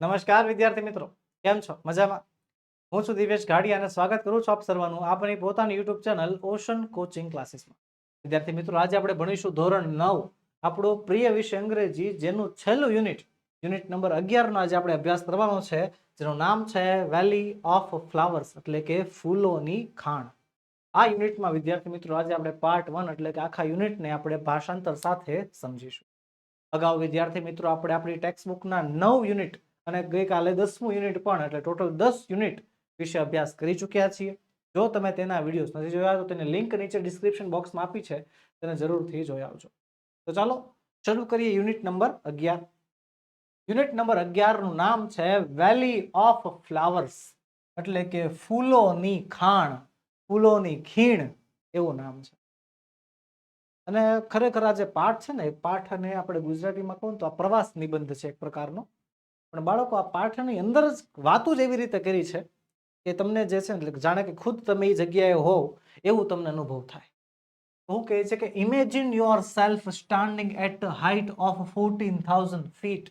નમસ્કાર, વિદ્યાર્થી મિત્રો. કેમ છો? મજામાં? હું છું દિવેશ ગાડી અને સ્વાગત કરું છું આપ સર્વનું આપણી પોતાની યુટ્યુબ ચેનલ ઓશન કોચિંગ ક્લાસીસમાં. વિદ્યાર્થી મિત્રો, આજે આપણે ભણીશું ધોરણ નવ, આપણો પ્રિય વિષય અંગ્રેજી, જેનું છેલ્લું યુનિટ યુનિટ નંબર અગિયારનો આજે આપણે અભ્યાસ કરવાનો છે, જેનું નામ છે વેલી ઓફ ફ્લાવર્સ એટલે કે ફૂલોની ખાણ. આ યુનિટમાં, વિદ્યાર્થી મિત્રો, આજે આપણે પાર્ટ વન એટલે કે આખા યુનિટને આપણે ભાષાંતર સાથે સમજીશું. અગાઉ, વિદ્યાર્થી મિત્રો, આપણે આપણી ટેક્સ્ટ બુકના નવ યુનિટ અને ગઈકાલે દસમું યુનિટ પણ, એટલે ટોટલ દસ યુનિટ વિશે અભ્યાસ કરી ચૂક્યા છીએ. જો તમે તેના વિડીયોઝ નથી જોયા, તો તેની લિંક નીચે ડિસ્ક્રિપ્શન બોક્સમાં આપી છે. તેને જરૂરથી જોઈ આવજો. તો ચાલો, શરૂ કરીએ યુનિટ નંબર અગિયાર. યુનિટ નંબર અગિયારનું નામ છે વેલી ઓફ ફ્લાવર્સ, એટલે કે ફૂલોની ખાણ, ફૂલોની ખીણ એવું નામ છે. અને ખરેખર આ જે પાઠ છે ને, એ પાઠ અને આપણે ગુજરાતીમાં કહું તો આ પ્રવાસ નિબંધ છે એક પ્રકારનો. પણ બાળકો આ પાઠની અંદર જ વાતો જ એવી રીતે કરી છે કે તમને જે છે જાણે કે ખુદ તમે એ જગ્યાએ હોવ, એવું તમને અનુભવ થાય. હું કહે છે કે imagine yourself standing at height of fourteen thousand feet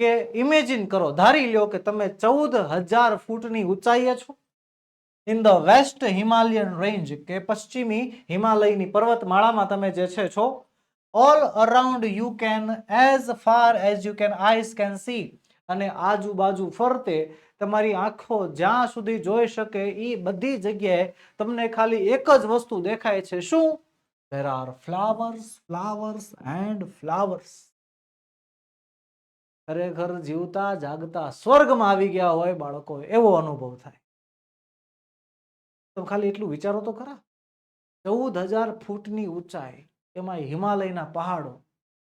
કે ઇમેજિન કરો, ધારી લ્યો કે તમે ચૌદ હજાર ફૂટની ઊંચાઈએ છો. In the west Himalayan range કે પશ્ચિમી હિમાલયની પર્વતમાળામાં તમે જે છે છો all around you can as far as you can eyes can see અને આજુબાજુ ફરતે તમારી આંખો જ્યાં સુધી જોઈ શકે એ બધી જગ્યાએ તમને ખાલી એક જ વસ્તુ દેખાય છે. શું? There are flowers flowers and flowers ખરેખર જીવતા, જાગતા, સ્વર્ગમાં આવી ગયા હોય બાળકો, એવો અનુભવ થાય. તો ખાલી એટલું વિચારો તો ખરા. ચૌદ હજાર ફૂટની ઊંચાઈ, એમાં હિમાલયના પહાડો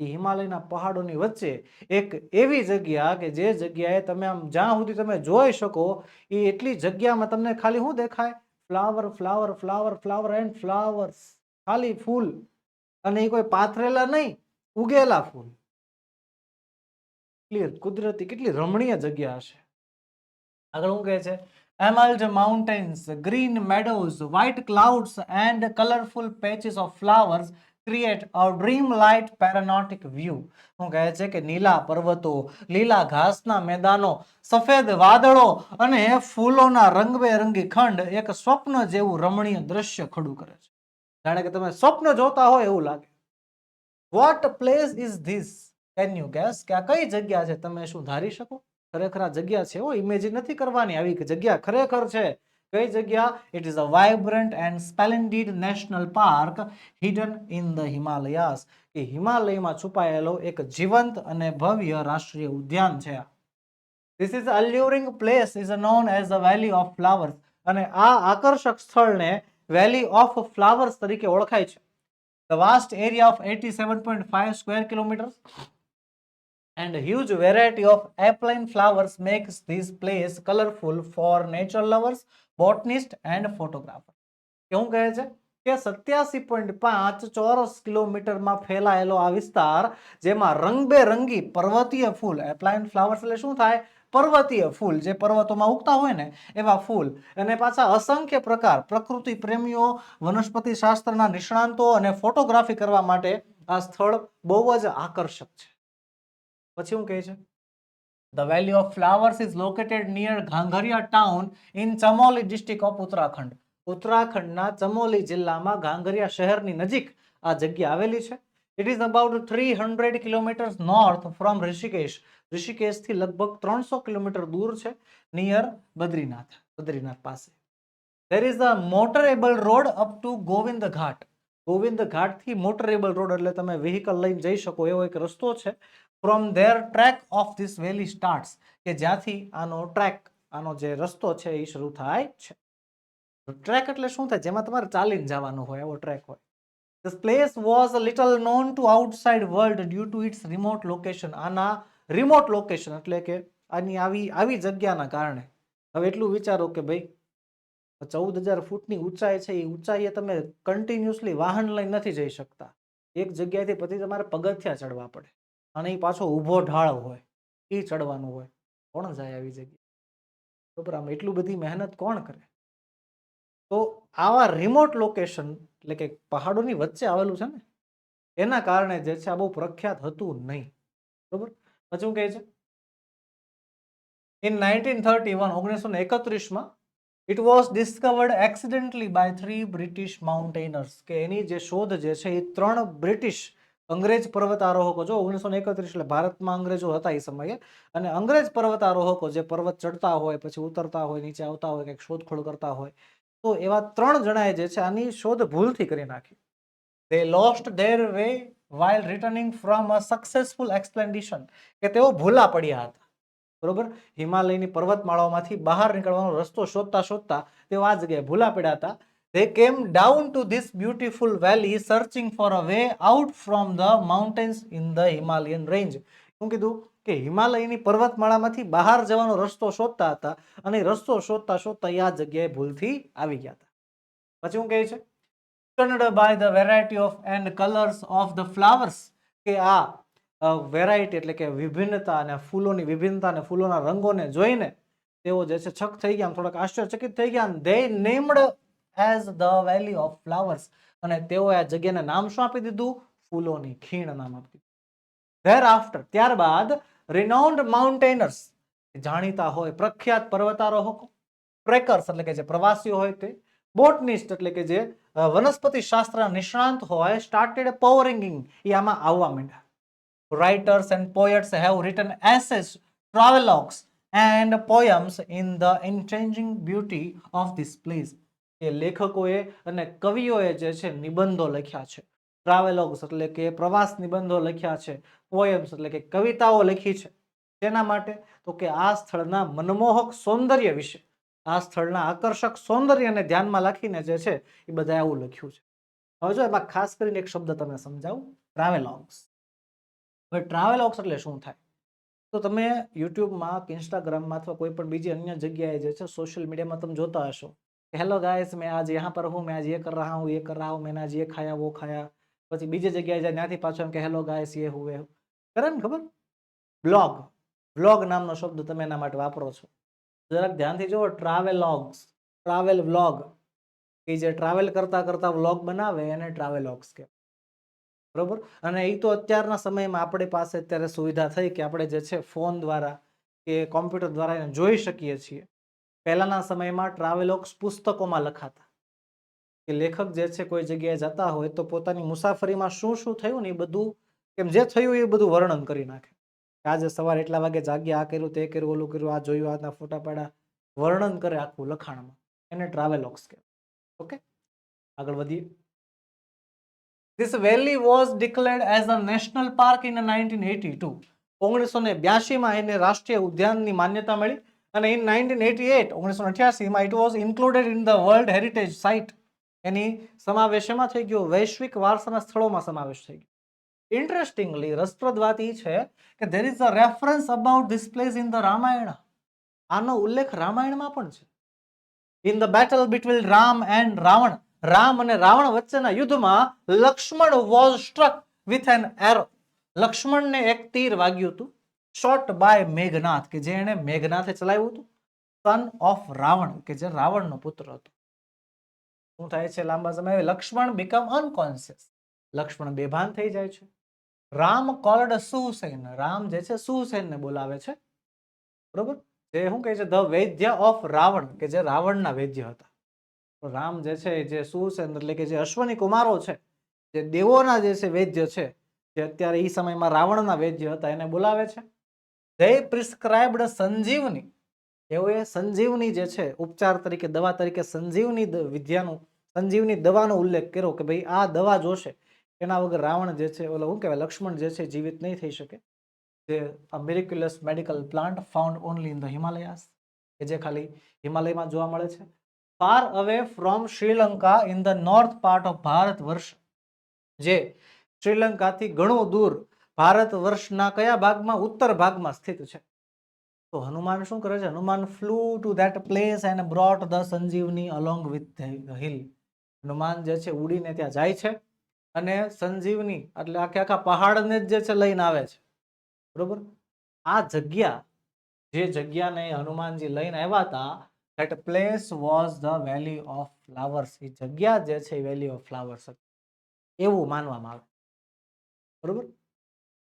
હિમાલયના પહાડોની વચ્ચે એક એવી જગ્યા કે જે જગ્યાએ તમે આમ જ્યાં સુધી તમે જોઈ શકો, એ એટલી જગ્યામાં તમને ખાલી શું દેખાય? Flower flower flower flower and flowers. ખાલી ફૂલ. અને એ કોઈ પાથરેલા નહીં, ઉગેલા ફૂલ. ક્લિયર? કુદરતી કેટલી રમણીય જગ્યા હશે. આગળ શું કહે છે? Emerald mountains green meadows white clouds and colourful patches of of flowers a dream light panoramic view શું કહે છે કે નીલા પર્વતો, લીલા ઘાસના મેદાનો, સફેદ વાદળો અને ફૂલોના રંગબેરંગી ખંડ એક સ્વપ્ન જેવું રમણીય દ્રશ્ય ખડું કરે છે. જાણે કે તમે સ્વપ્ન જોતા હોય એવું લાગે. What place is this can you guess કે આ કઈ જગ્યા છે? તમે શું ધારી શકો? ખરેખર આ જગ્યા છે? ઓ ઇમેજિન નથી કરવાની આવી કે જગ્યા ખરેખર છે. કઈ જગ્યા? It is a vibrant and splendid national park hidden in the Himalayas કે હિમાલયમાં છુપાયેલો એક જીવંત અને ભવ્ય રાષ્ટ્રીય ઉદ્યાન છે. This is alluring place is known as the valley of flowers અને આ આકર્ષક સ્થળને વેલી ઓફ ફ્લાવર્સ તરીકે ઓળખાય છે. The vast area of eighty seven point five square kilometer and huge variety of alpine flowers makes this place colorful for nature lovers, botanists and photographers. કેવું કહે છે કે સત્યાસી પોઈન્ટ પાંચ ચોરસ કિલોમીટરમાં ફેલાયેલો આ વિસ્તાર જેમાં રંગબેરંગી પર્વતીય ફૂલ એપ્લાઇન ફ્લાવર્સ એટલે શું થાય? પર્વતીય ફૂલ જે પર્વતોમાં ઉગતા હોય ને એવા ફૂલ. અને પાછા અસંખ્ય પ્રકાર પ્રકૃતિ પ્રેમીઓ વનસ્પતિ શાસ્ત્રના નિષ્ણાંતો અને ફોટોગ્રાફી કરવા માટે આ સ્થળ બહુ જ આકર્ષક છે. પછી શું કહે છે the valley of flowers is located near Ghangharia town in Chamoli district of Uttarakhand ઉત્તરાખંડના ચમોલી જિલ્લામાં ઘાંઘરિયા શહેરની નજીક આ જગ્યા આવેલી છે. It is about three hundred kilometers north from Rishikesh ઋષિકેશથી લગભગ ત્રણસો કિલોમીટર દૂર છે નિયર બદ્રીનાથ બદ્રીનાથ પાસે. There is a motorable road up to Govind Ghat Govind ઘાટથી motorable road એટલે તમે વ્હીકલ લઈને જઈ શકો એવો એક રસ્તો છે. From there trek of this valley starts કે જ્યાંથી આનો ટ્રેક આનો જે રસ્તો છે એ શરૂ થાય છે. ટ્રેક એટલે શું થાય? જેમાં તમારે ચાલીને જવાનું હોય, એવો ટ્રેક હોય. This place was little known to outside world due its remote location. આના રિમોટ લોકેશન એટલે કે આની આવી આવી જગ્યાના કારણે. હવે એટલું વિચારો કે ભાઈ ચૌદ હજાર ફૂટની ઊંચાઈ છે, એ ઊંચાઈએ તમે કન્ટિન્યુઅસલી વાહન લઈને નથી જઈ શકતા. એક જગ્યાએથી પછી તમારે પગથિયા ચડવા પડે અને એ પાછો ઊભો ઢાળ હોય એ ચડવાનું હોય. કોણ જાય આવી જગ્યાએ? બરાબર આમ એટલું બધી મહેનત કોણ કરે? તો આવા રિમોટ લોકેશન એટલે કે પહાડોની વચ્ચે આવેલું છે ને, એના કારણે જે છે આ બહુ પ્રખ્યાત હતું નહીં. બરોબર? પછી શું કહે છે ઇન નાઇન્ટીન થર્ટી વન ઓગણીસો ને એકત્રીસમાં it was discovered accidentally by three British mountaineers કે એની જે શોધ જે છે એ ત્રણ બ્રિટિશ અંગ્રેજ પર્વતારોહકો, જો ઓગણીસો એકત્રીસ એટલે ભારતમાં અંગ્રેજો હતા એ સમયે, અને અંગ્રેજ પર્વતારોહકો જે પર્વત ચડતા હોય, પછી ઉતરતા હોય, નીચે આવતા હોય, કંઈક શોધખોળ કરતા હોય, તો એવા ત્રણ જણાએ જે છે આની શોધ ભૂલથી કરી નાખી. They lost their way while returning from a successful expedition કે તેઓ ભૂલા પડ્યા હતા. બરોબર હિમાલયની પર્વતમાળાઓમાંથી બહાર નીકળવાનો રસ્તો શોધતા શોધતા તેઓ આ જગ્યાએ ભૂલા પડ્યા હતા they came down to this beautiful valley searching for a way out from the mountains in the Himalayan range શું કીધું કે હિમાલયની પર્વતમાળામાંથી બહાર જવાનો રસ્તો શોધતા હતા અને રસ્તો શોધતા શોધતા આ જગ્યાએ ભૂલથી આવી ગયા હતા પછી શું કહે છે by the variety of and colors of the flowers કે આ વેરાયટી એટલે કે વિભિન્નતા અને ફૂલોની વિભિન્નતા અને ફૂલોના રંગોને જોઈને તેઓ જે છે છક થઈ ગયા થોડાક આશ્ચર્યચકિત થઈ ગયા. They named as the valley of flowers અને તેઓએ આ જગ્યાને નામ શું આપી દીધું? ફૂલોની ખીણ નામ આપી દીધું. ધેર આફ્ટર ત્યારબાદ રિનાઉન્ડ માઉન્ટેનર્સ જાણીતા હોય, પ્રખ્યાત પર્વતારોહકો ટ્રેકર્સ એટલે કે જે પ્રવાસીઓ હોય તે બોટનિસ્ટ એટલે કે જે વનસ્પતિ શાસ્ત્રના નિષ્ણાંત હોય સ્ટાર્ટેડ પવરિંગિંગ એ આમાં આવવા માંડ્યા. Writers and poets have written essays, travelogues, and poems in the unchanging beauty of this place. એ લેખકોએ અને કવિઓએ જે છે નિબંધો લખ્યા છે. ટ્રાવેલોગ્સ એટલે કે પ્રવાસ નિબંધો લખ્યા છે. પોએમ્સ એટલે કે કવિતાઓ લખી છે. તેના માટે તો કે આ સ્થળના મનમોહક સૌંદર્ય વિશે આ સ્થળના આકર્ષક સૌંદર્યને ધ્યાનમાં રાખીને જે છે એ બધાએ આવું લખ્યું છે. હવે જો એમાં ખાસ કરીને એક શબ્દ તમે સમજાવું. ટ્રાવેલોગ્સ હવે ટ્રાવેલોગ્સ એટલે શું થાય તો તમે યુટ્યુબમાં કે ઇન્સ્ટાગ્રામમાં અથવા કોઈ પણ બીજી અન્ય જગ્યાએ જે છે સોશિયલ મીડિયામાં તમે જોતા હશો હેલો ગાઈસ મેં આજ यहाँ पर हूँ मैं आज ये कर रहा हूँ ये कर रहा हूँ मैंने आज ये खाया वो खाया પછી બીજી જગ્યાએ જાય ત્યાંથી પાછો એમ કે હેલો ગાઈસ ये हुए કરે ને ખબર બ્લોગ બ્લોગ નામનો શબ્દ તમે એના માટે વાપરો છો જરાક ધ્યાનથી જુઓ ટ્રાવેલોગ્સ ટ્રાવેલ વ્લોગ એ જે ટ્રાવેલ કરતા કરતા વ્લોગ બનાવે એને ટ્રાવેલોગ્સ કહેવાય બરોબર? અને એ તો અત્યારના સમયમાં આપણી પાસે અત્યારે સુવિધા થઈ કે આપણે જે છે ફોન દ્વારા કે કોમ્પ્યુટર દ્વારા એને જોઈ શકીએ છીએ. પહેલાંના સમયમાં ટ્રાવેલોગ્સ પુસ્તકોમાં લખાતા. કે લેખક જે છે કોઈ જગ્યાએ જતા હોય તો પોતાની મુસાફરીમાં શું શું થયું ને એ બધું, કેમ જે થયું એ બધું વર્ણન કરી નાખે. આજે સવારે એટલા વાગે જાગ્યા, આ કર્યું, તે કર્યું, ઓલું કર્યું, આ જોયું, આના ફોટા પાડ્યા, વર્ણન કરે આખું લખાણમાં. એને ટ્રાવેલોગ્સ કહેવાય. ઓકે? આગળ વધીએ. This valley was declared as a national park in 1982. ઓગણીસો ને બ્યાસીમાં એને રાષ્ટ્રીય ઉદ્યાનની માન્યતા મળી અને ઇન નાઇન્ટીન એટી એટ ઓગણીસો અઠ્યાસીમાં it was included in the world heritage site એની સમાવેશ એમાં થઈ ગયો વૈશ્વિક વારસાના સ્થળોમાં સમાવેશ થઈ ગયો. ઇન્ટરેસ્ટિંગલી રસપ્રદ વાત એ છે કે there is a reference about this place in the Ramayana આનો ઉલ્લેખ રામાયણમાં પણ છે. In the battle between Ram and Ravan Ram અને રાવણ વચ્ચેના યુદ્ધમાં Lakshman was struck with an arrow લક્ષ્મણને એક તીર વાગ્યું હતું. શોટ બાય મેઘનાથ, કે જે એને મેઘનાથે ચલાવ્યું હતું. સન ઓફ રાવણ, કે જે રાવણનો પુત્ર હતો. શું થાય છે લાંબા સમયે? લક્ષ્મણ બીકમ અનકોન્શિયસ લક્ષ્મણ બેભાન થઈ જાય છે. રામ કોલ્ડ સુસેન. રામ જે છે સુસેનને બોલાવે છે. બરોબર? જે શું કહે છે? ધ વૈદ્ય ઓફ રાવણ, કે જે રાવણના વૈદ્ય હતા. રામ જે છે જે સુરસેન એટલે કે જે અશ્વની કુમારો છે, જે દેવોના જે છે વૈદ્ય છે, જે અત્યારે એ સમયમાં રાવણના વૈદ્ય હતા, એને બોલાવે છે. they પ્રિસ્ક્રાઇબ્ડ સંજીવની એઓએ સંજીવની જે છે ઉપચાર તરીકે, દવા તરીકે સંજીવની વિદ્યાનું, સંજીવની દવાનો ઉલ્લેખ કર્યો કે ભાઈ આ દવા જોશે, એના વગર રાવણ જે છે, ઓલો શું કહેવાય, લક્ષ્મણ જે છે જીવિત નહીં થઈ શકે. જે miraculous medical plant found only in the Himalayas કે જે ખાલી હિમાલયમાં જોવા મળે છે. Far away from Sri Lanka in the north part of Bharat વર્ષ જે શ્રીલંકાથી ઘણું દૂર ભારત વર્ષના કયા ભાગમાં? ઉત્તર ભાગમાં સ્થિત છે. તો હનુમાન શું કરે છે? Hanuman flew to that place and brought the Sanjeevani along with hill Hanuman જે છે, ઉડીને ત્યાં જાય છે અને સંજીવની, એટલે આખે આખા પહાડને જ જે છે, લઈને આવે છે. બરોબર? આ જગ્યા, જે જગ્યાને હનુમાનજી લઈને આવ્યા હતા that place was the valley of flowers એ જગ્યા જે છે એ વેલી ઓફ ફ્લાવર્સ એવું માનવામાં આવે. બરોબર?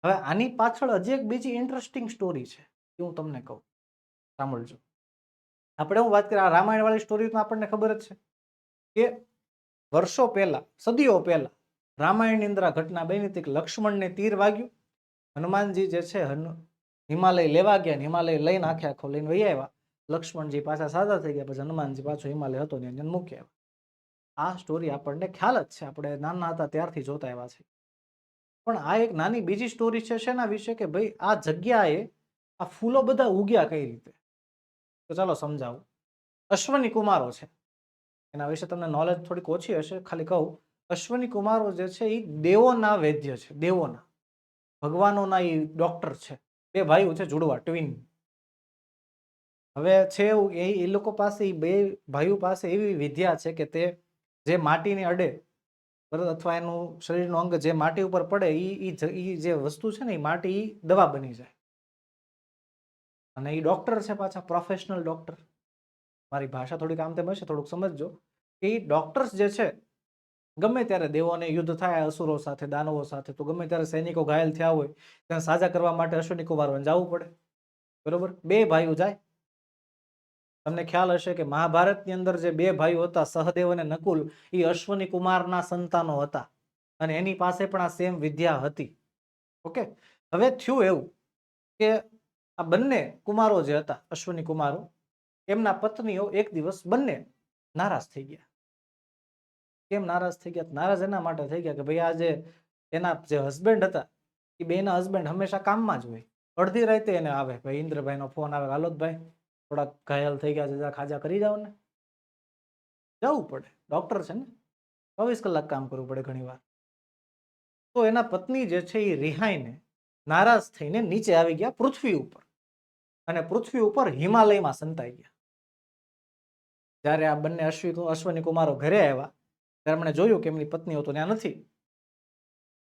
હવે આની પાછળ હજી એક બીજી ઇન્ટરેસ્ટિંગ સ્ટોરી છે. એ હું તમને કહું. સાંભળજો. આપણે હું વાત કરીએ, આ રામાયણવાળી સ્ટોરી તો આપણને ખબર જ છે કે વર્ષો પહેલા, સદીઓ પહેલા રામાયણની અંદર ઘટના બની હતી કે લક્ષ્મણને તીર વાગ્યું. હનુમાનજી જે છે હિમાલય લેવા ગયા હિમાલય લઈને આખે આખો લઈને વહી આવ્યા. લક્ષ્મણજી પાછા સાદા થઈ ગયા પછી હનુમાનજી પાછો હિમાલય હતો ને એને મૂકી આવ્યા આ સ્ટોરી આપણને ખ્યાલ જ છે. આપણે નાના હતા ત્યારથી જોતા આવ્યા છે પણ આ એક નાની બીજી સ્ટોરી છે શેના વિશે કે ભાઈ આ જગ્યાએ આ ફૂલો બધા ઉગ્યા કઈ રીતે? તો ચાલો સમજાવું. અશ્વની કુમારો છે. એના વિશે તમને નોલેજ થોડીક ઓછી હશે. ખાલી કહું, અશ્વની કુમારો જે છે એ દેવોના વૈદ્ય છે. દેવોના. ભગવાનોના એ ડોક્ટર છે. બે ભાઈઓ છે, જુડવા ટ્વિન હવે છે એવું, એ એ લોકો પાસે, એ બે ભાઈઓ પાસે એવી વિદ્યા છે કે તે જે માટીને અડે, બરાબર? અથવા એનું શરીરનું અંગ જે માટી ઉપર પડે એ એ જે વસ્તુ છે ને એ માટી દવા બની જાય. અને એ ડૉક્ટર છે પાછા, પ્રોફેશનલ ડૉક્ટર. મારી ભાષા થોડીક આમ તેમ હશે, થોડુંક સમજજો. કે એ ડૉક્ટર્સ જે છે, ગમે ત્યારે દેવોને યુદ્ધ થાય, અસુરો સાથે, દાનવો સાથે, તો ગમે ત્યારે સૈનિકો ઘાયલ થયા હોય, ત્યાં સાજા કરવા માટે અશ્વિની કુમાર જવું પડે. બરોબર? બે ભાઈઓ જાય તમને ખ્યાલ હશે કે મહાભારતની અંદર જે બે ભાઈઓ હતા, સહદેવ અને નકુલ એ અશ્વની કુમારના સંતાનો હતા. અને એની પાસે પણ આ સેમ વિદ્યા હતી. ઓકે? હવે થયું એવું કે આ બંને કુમારો જે હતા, અશ્વની કુમારો, એમના પત્નીઓ એક દિવસ બંને નારાજ થઈ ગયા. કેમ નારાજ થઈ ગયા? નારાજ એના માટે થઈ ગયા કે ભાઈ આ જે એના જે હસબન્ડ હતા એ બેના હસબન્ડ હંમેશા કામમાં જ હોય. અડધી રાતે એને આવે, ભાઈ ઇન્દ્રભાઈનો ફોન આવે, હાલો ભાઈ. થોડાક ઘાયલ થઈ ગયા છે જરા ખાજા કરી જાઓ ને. જવું પડે. ડોક્ટર છે ને, ચોવીસ કલાક કામ કરવું પડે ઘણીવાર તો એના પત્ની જે છે એ રિહાઈને નારાજ થઈને નીચે આવી ગયા પૃથ્વી ઉપર. અને પૃથ્વી ઉપર હિમાલયમાં સંતાઈ ગયા. જ્યારે આ બંને અશ્વિ અશ્વની કુમારો ઘરે આવ્યા, ત્યારે મને જોયું કે એમની પત્નીઓ તો ત્યાં નથી.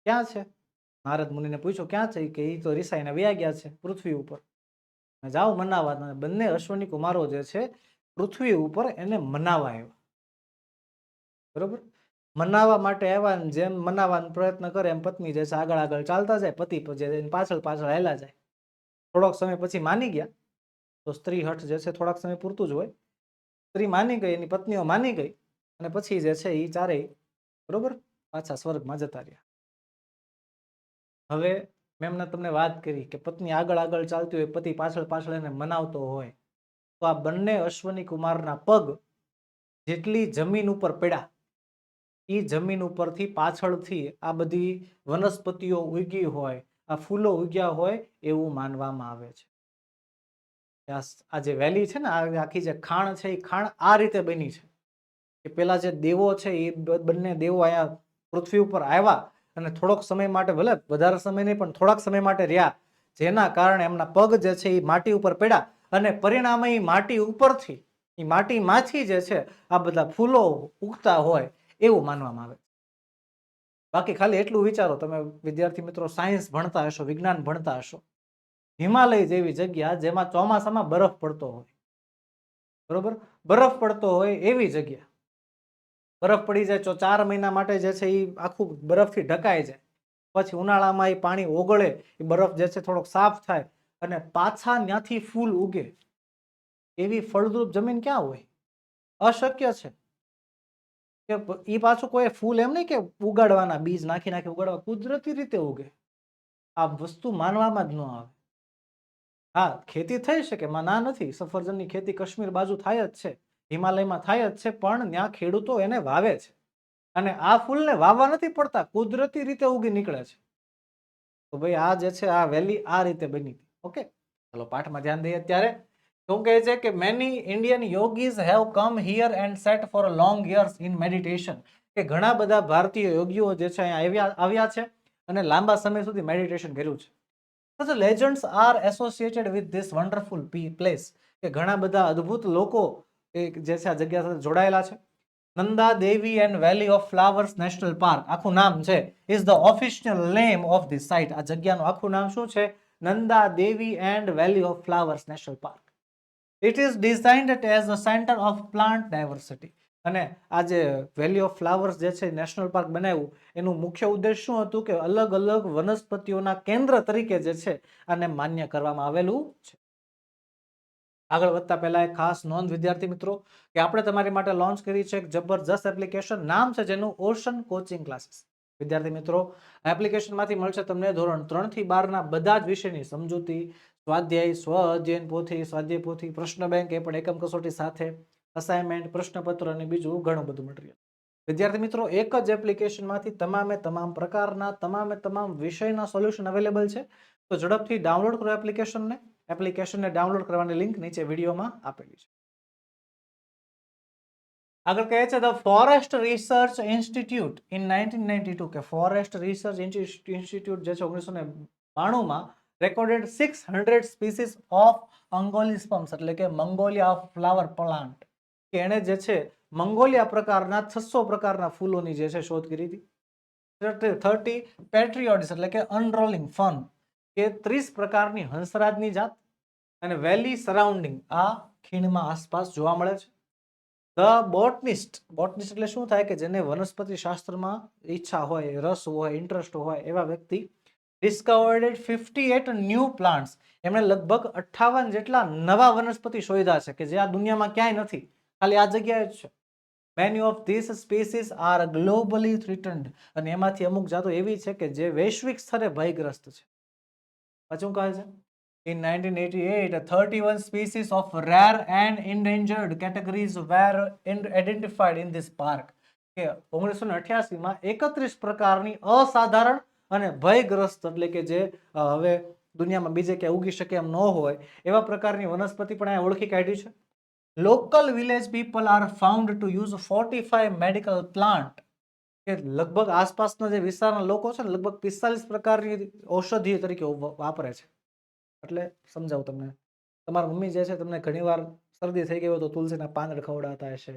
ક્યાં છે? નારદ મુનિને પૂછ્યો, ક્યાં છે? કે એ તો રિસાઈને વ્યા ગયા છે, પૃથ્વી ઉપર. જાઓ મનાવા બંને અશ્વની કુમારો જે છે, પૃથ્વી ઉપર એને મનાવા આવ્યા બરોબર? મનાવા માટે આવ્યા જેમ મનાવાનો પ્રયત્ન કરે, એમ પત્ની જે છે, આગળ આગળ ચાલતા જાય, પતિ જે પાછળ પાછળ હેલા જાય. થોડોક સમય પછી માની ગયા. તો સ્ત્રી હઠ જે છે, થોડાક સમય પૂરતું જ હોય. સ્ત્રી માની ગઈ, એની પત્નીઓ માની ગઈ, અને પછી જે છે એ ચારેય બરોબર? પાછા સ્વર્ગમાં જતા રહ્યા. હવે મેં એમને તમને વાત કરી કે પત્ની આગળ આગળ ચાલતી હોય, પતિ પાછળ પાછળ એને મનાવતો હોય, તો આ બંને અશ્વની કુમારના પગ જેટલી જમીન ઉપર પડ્યા એ જમીન ઉપરથી પાછળથી આ બધી વનસ્પતિઓ ઉગી હોય, આ ફૂલો ઉગ્યા હોય એવું માનવામાં આવે છે. આ જે વેલી છે ને આખી જે ખાણ છે એ ખાણ આ રીતે બની છે કે પેલા જે દેવો છે એ બંને દેવો અહીંયા પૃથ્વી ઉપર આવ્યા અને થોડોક સમય માટે ભલે વધારે સમય નહીં, પણ થોડાક સમય માટે રહ્યા. જેના કારણે એમના પગ જે છે એ માટી ઉપર પડ્યા અને પરિણામે એ માટી ઉપરથી, એ માટીમાંથી જે છે આ બધા ફૂલો ઉગતા હોય એવું માનવામાં આવે બાકી ખાલી એટલું વિચારો, તમે વિદ્યાર્થી મિત્રો સાયન્સ ભણતા હશો, વિજ્ઞાન ભણતા હશો, હિમાલય જેવી જગ્યા જેમાં ચોમાસામાં બરફ પડતો હોય. બરોબર? બરફ પડતો હોય એવી જગ્યા. બરફ પડી જાય તો ચાર મહિના માટે જે છે એ આખું બરફથી ઢકાય જાય. પછી ઉનાળામાં એ પાણી ઓગળે એ બરફ જે છે થોડોક સાફ થાય અને પાછા ત્યાંથી ફૂલ ઉગે. એવી ફળદ્રુપ જમીન ક્યાં હોય? અશક્ય છે. કે એ પાછું કોઈ ફૂલ એમ નહીં કે ઉગાડવાના, બીજ નાખી નાખી ઉગાડવા, કુદરતી રીતે ઉગે. આ વસ્તુ માનવામાં જ ન આવે. હા, ખેતી થઈ શકે, માં ના નથી. સફરજનની ખેતી કાશ્મીર બાજુ થાય જ છે. હિમાલયમાં થાય જ છે, પણ ત્યાં ખેડૂતો એને વાવે છે. અને આ ફૂલને વાવવા નથી પડતા, કુદરતી રીતે ઉગી નીકળે છે. તો ભાઈ આ જે છે, આ વેલી આ રીતે બની હતી. ઓકે? ચલો, પાઠમાં ધ્યાન દઈએ અત્યારે. શું કહે છે કે many Indian yogis have come here and sat for long years in meditation કે ઘણા બધા ભારતીય યોગીઓ જે છે, અહીંયા આવ્યા છે અને લાંબા સમય સુધી મેડિટેશન કર્યું છે. Such are associated with this wonderful place કે ઘણા બધા અદ્ભુત લોકો જે છે આ જગ્યા સાથે જોડાયેલા છે. Nanda Devi and valley of flowers national park, આખું નામ છે. Is the official name of the site આ જગ્યાનું આખું નામ શું છે? Nanda Devi and valley of flowers national park. It is designed as a centre of plant diversity અને આ જે વેલી ઓફ ફ્લાવર્સ જે છે નેશનલ પાર્ક બનાવ્યું, એનું મુખ્ય ઉદ્દેશ શું હતું કે અલગ અલગ વનસ્પતિઓના કેન્દ્ર તરીકે જે છે આને માન્ય કરવામાં આવેલું છે. આગળ વધતા પહેલા એક ખાસ નોંધ, વિદ્યાર્થી મિત્રો, કે આપણે તમારી માટે લોન્ચ કરી છે એક જબરજસ્ત એપ્લિકેશન નામ છે જેનું ઓશન કોચિંગ ક્લાસીસ વિદ્યાર્થી મિત્રો એપ્લિકેશનમાંથી મળશે તમને ધોરણ ત્રણથી બારના બધા જ વિષયની સમજૂતી, સ્વાધ્યાય, સ્વ અધ્યયન પોથી, સ્વાધ્યાય પોથી, પ્રશ્ન બેંક, એ પણ એકમ કસોટી સાથે અસાઇનમેન્ટ પ્રશ્નપત્ર અને બીજું ઘણું બધું મટીરિયલ વિદ્યાર્થી મિત્રો, એક જ એપ્લિકેશનમાંથી તમામે તમામ પ્રકારના, તમામે તમામ વિષયના સોલ્યુશન અવેલેબલ છે. તો ઝડપથી ડાઉનલોડ કરો એપ્લિકેશનને એપ્લિકેશનને ડાઉનલોડ કરવાની લિંક નીચે વિડીયોમાં આપેલી છે. આગળ કહે છે the forest research institute in nineteen ninety two કે ફોરેસ્ટ રિસર્ચ ઇન્સ્ટિટ્યૂટ જે છે ઓગણીસો ને બાણુંમાં recorded six hundred species of angiosperms એટલે કે મંગોલિયા ઓફ ફ્લાવર પ્લાન્ટ કે એણે જે છે મંગોલિયા પ્રકારના છસો પ્રકારના ફૂલોની જે છે શોધ કરી હતી થર્ટી પેટ્રિયોડિસ એટલે કે અનરોલિંગ ફન કે ત્રીસ પ્રકારની હંસરાજની જાત અને વેલી સરાઉન્ડિંગ આ ખીણમાં આસપાસ જોવા મળે છે. ધ બોટનિસ્ટ બોટનિસ્ટ એટલે શું થાય કે જેને વનસ્પતિ શાસ્ત્રમાં ઈચ્છા હોય, રસ હોય, ઇન્ટરેસ્ટ હોય એવા વ્યક્તિ discovered fifty eight new plants એમણે લગભગ અઠ્ઠાવન જેટલા નવા વનસ્પતિ શોધ્યા છે કે જે આ દુનિયામાં ક્યાંય નથી, ખાલી આ જગ્યાએ જ છે. Many of this species are globally threatened અને એમાંથી અમુક જાતો એવી છે કે જે વૈશ્વિક સ્તરે ભયગ્રસ્ત છે. પાછું કહે છે In 1988, 31 species of rare and endangered were wear identified in this park. કે ઓગણીસો ને અઠ્યાસીમાં એકત્રીસ પ્રકારની અસાધારણ અને ભયગ્રસ્ત એટલે કે જે હવે દુનિયામાં બીજે ક્યાંય ઉગી શકે એમ ન હોય એવા પ્રકારની વનસ્પતિ પણ અહીંયા ઓળખી કાઢી છે local village people are found to use forty five medical plant કે લગભગ આસપાસના જે વિસ્તારના લોકો છે ને, લગભગ પિસ્તાલીસ પ્રકારની ઔષધિ તરીકે વાપરે છે. એટલે સમજાવું તમને. તમારા મમ્મી જે છે, તમને ઘણીવાર શરદી થઈ ગઈ હોય તો તુલસીના પાંદડ ખવડાવતા હશે.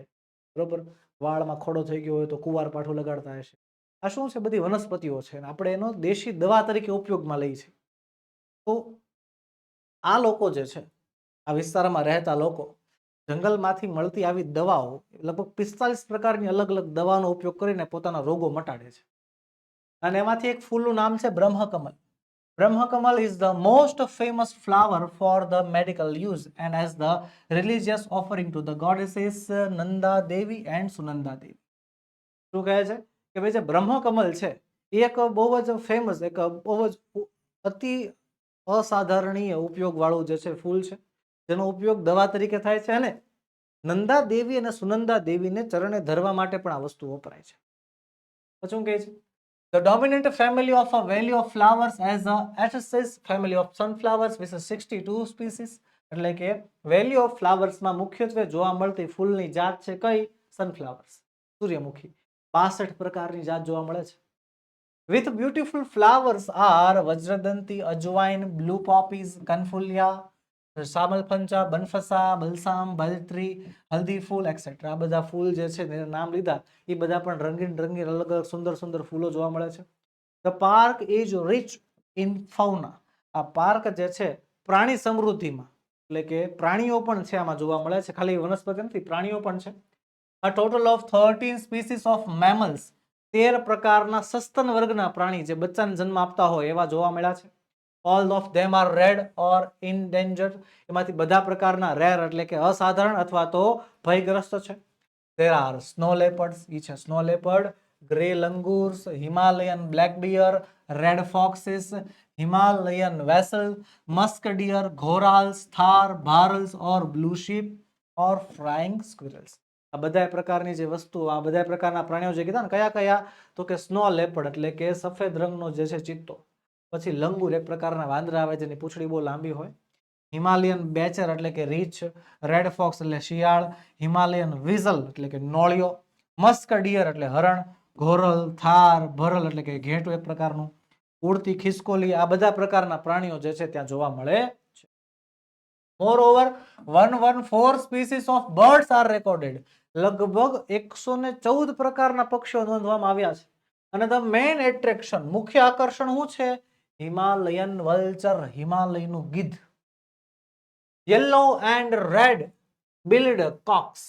બરોબર? વાળમાં ખોડો થઈ ગયો હોય તો કુવાર પાઠું લગાડતા હશે. આ શું છે? બધી વનસ્પતિઓ છે અને આપણે એનો દેશી દવા તરીકે ઉપયોગમાં લઈએ છીએ. તો આ લોકો જે છે, આ વિસ્તારમાં રહેતા લોકો જંગલમાંથી મળતી આવી દવાઓ લગભગ પિસ્તાલીસ પ્રકારની અલગ અલગ દવાનો ઉપયોગ કરીને પોતાના રોગો મટાડે છે. અને એમાંથી એક ફૂલનું નામ છે Brahmakamal. Brahmakamal is the most famous flower for the medical use and as the religious offering to the goddesses Nanda Devi and Sunanda Devi શું કહે છે? કે ભાઈ જે બ્રહ્મકમલ છે, એ એક બહુ જ ફેમસ એક બહુ જ અતિ અસાધારણીય ઉપયોગવાળું જે છે ફૂલ છે. જેનો ઉપયોગ દવા તરીકે થાય છે અને નંદા દેવી અને સુનંદા દેવીને ચરણે ધરવા માટે પણ આ વસ્તુ વપરાય છે. પછી શું કહે છે? The dominant family of a valley of flowers as a Atraceae family of sunflowers with a 62 species. એટલે કે વેલી ઓફ ફ્લાવર્સમાં મુખ્યત્વે જોવા મળતી ફૂલની જાત છે કઈ? સનફ્લાવર્સ સૂર્યમુખી. બાસઠ પ્રકારની જાત જોવા મળે છે. With beautiful flowers are Vajradanti ajwain blue poppies કનફુલિયા સામલપંચા, બનફસા, બલસામ, બલત્રી હલ્દી ફૂલ એક્સેટ્રા આ બધા ફૂલ જે છે એના નામ લીધા. એ બધા પણ રંગીન રંગીન અલગ અલગ સુંદર સુંદર ફૂલો જોવા મળે છે. The park is rich in fauna આ પાર્ક જે છે પ્રાણી સમૃદ્ધિમાં, એટલે કે પ્રાણીઓ પણ છે આમાં જોવા મળે છે. ખાલી વનસ્પતિ નથી, પ્રાણીઓ પણ છે. A total of thirteen species of mammals તેર પ્રકારના સસ્તન વર્ગના પ્રાણી જે બચ્ચાને જન્મ આપતા હોય એવા જોવા મળ્યા છે. All of them are red or endangered એમાંથી બધા પ્રકારના રેર એટલે કે અસાધારણ અથવા તો ભયગ્રસ્ત છે. દેર આર સ્નો લેપર્ડ્સ ઈ છે snow leopard grey langurs Himalayan black deer red foxes Himalayan weasel musk deer gorals thar bharals or blue sheep or flying squirrels આ બધા પ્રકારની જે વસ્તુ આ બધા પ્રકારના પ્રાણીઓ જે કીધા ને, કયા કયા? તો કે સ્નો લેપર્ડ એટલે કે સફેદ રંગનો જે છે ચિત્તો. પછી લંગુર એક પ્રકારના વાંદરા આવે જેની પૂંછડી બહુ લાંબી હોય. હિમાલયન બેચર એટલે કે રીચ રેડ ફોક્સ એટલે શિયાળ, હિમાલયન વિઝલ એટલે કે નોળિયો, મસ્ક ડિયર એટલે હરણ, ઘોરલ, થાર, ભરલ એટલે કે ઘેટું એક પ્રકારનું, ઉડતી ખિસકોલી, આ બધા પ્રકારના પ્રાણીઓ જે છે ત્યાં જોવા મળે છે. More over one one four species of birds are recorded લગભગ એકસો ને ચૌદ પ્રકારના પક્ષીઓ નોંધવામાં આવ્યા છે. અને ધ મેઇન એટ્રેક્શન મુખ્ય આકર્ષણ શું છે? હિમાલયન વલ્ચર હિમાલયનું ગીધ yellow and red billed cocks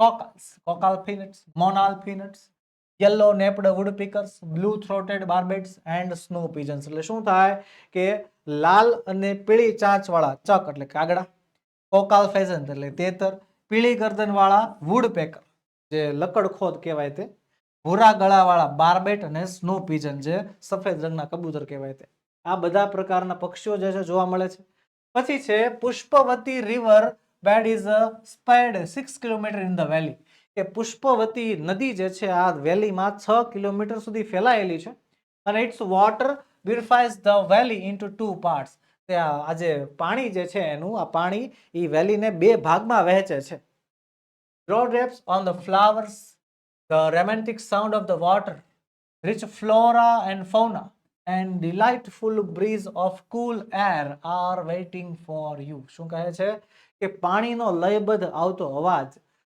cockles cockal finches monal finches yellow naped woodpeckers blue throated barbets and snow pigeons એટલે શું થાય કે લાલ અને પીળી ચાંચવાળા ચક, એટલે કાગડા કોકાલ ફેઝન્ટ એટલે તેતર, પીળી ગરદનવાળા વુડ પેકર જે લકડખોદ કહેવાય તે, ભૂરા ગળાવાળા બાર્બેટ અને સ્નો પીજન જે સફેદ રંગના કબૂતર કહેવાય તે. આ બધા પ્રકારના પક્ષીઓ જે છે જોવા મળે છે. પછી છે Pushpavati river bed is spread six kilometer in the valley કે પુષ્પવતી નદી જે છે આ વેલીમાં છ કિલોમીટર સુધી ફેલાયેલી છે. અને its water bifurcates the valley into two parts તે આ આ જે પાણી જે છે એનું આ પાણી એ વેલીને બે ભાગમાં વહેંચે છે. Dewdrops on the flowers the romantic sound of the water rich flora and fauna, and delightful breeze of cool air are waiting for you શું કહે છે? કે પાણીનો લયબદ્ધ આવતો અવાજ,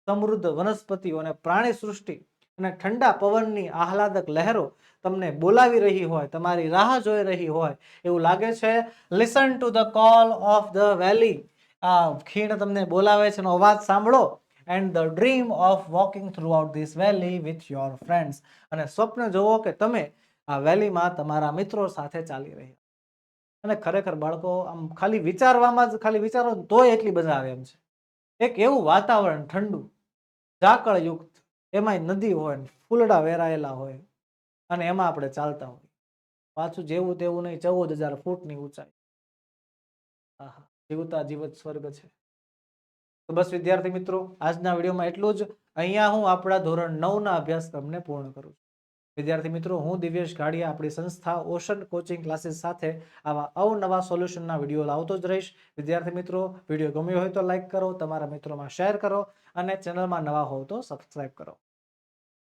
સમૃદ્ધ વનસ્પતિઓ અને પ્રાણી સૃષ્ટિ અને ઠંડા પવનની આહલાદક લહેરો તમને બોલાવી રહી હોય, તમારી રાહ જોઈ રહી હોય. એવું લાગે છે listen to the call of the valley આ ખીણ તમને બોલાવે છે એનો અવાજ સાંભળો. And the dream of walking throughout this valley with your friends અને સ્વપ્ન જોવો કે તમે આ વેલીમાં તમારા મિત્રો સાથે ચાલી રહ્યા. અને ખરેખર બાળકો, આમ ખાલી વિચારવામાં જ, ખાલી વિચારો તોય એટલી મજા આવે એમ છે. એક એવું વાતાવરણ ઠંડુ, ઝાકળયુક્ત, એમાંય નદી હોય ફૂલડા વેરાયેલા હોય, અને એમાં આપણે ચાલતા હોય પાછું જેવું તેવું નહીં, ચૌદ હજાર ફૂટની ઊંચાઈ. આહા, જીવતા જીવત સ્વર્ગ છે. તો બસ વિદ્યાર્થી મિત્રો, આજના વિડીયોમાં એટલું જ. અહીંયા હું આપણા ધોરણ નવના અભ્યાસક્રમને પૂર્ણ કરું છું. વિદ્યાર્થી મિત્રો, હું દિવ્યેશ ગાડિયા, આપણી સંસ્થા ઓશન કોચિંગ ક્લાસીસ સાથે આવા અવનવા સોલ્યુશનના વીડિયો લાવતો જ રહીશ. વિદ્યાર્થી મિત્રો, વીડિયો ગમ્યો હોય તો લાઇક કરો, તમારા મિત્રોમાં શેર કરો અને ચેનલમાં નવા હોવ તો સબસ્ક્રાઈબ કરો.